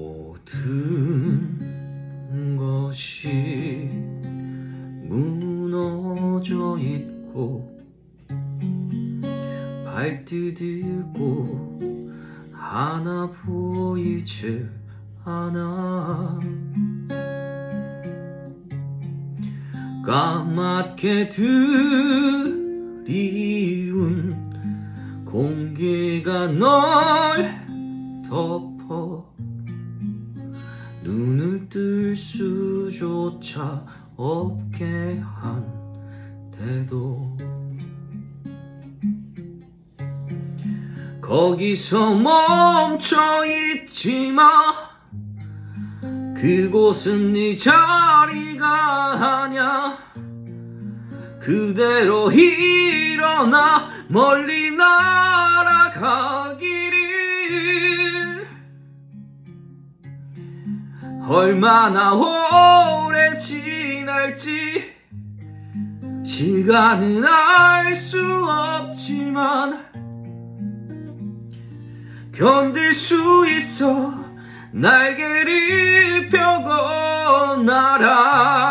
모든 것이 무너져 있고 발 디디고 하나 보이지 않아. 까맣게 드리운 공기가 널 덮어 눈을 뜰 수조차 없게 한데도. 거기서 멈춰 있지 마. 그곳은 네 자리가 아냐 그대로 일어나 멀리 얼마나 오래 지날지 시간은 알 수 없지만 견딜 수 있어 날개를 펴고 날아.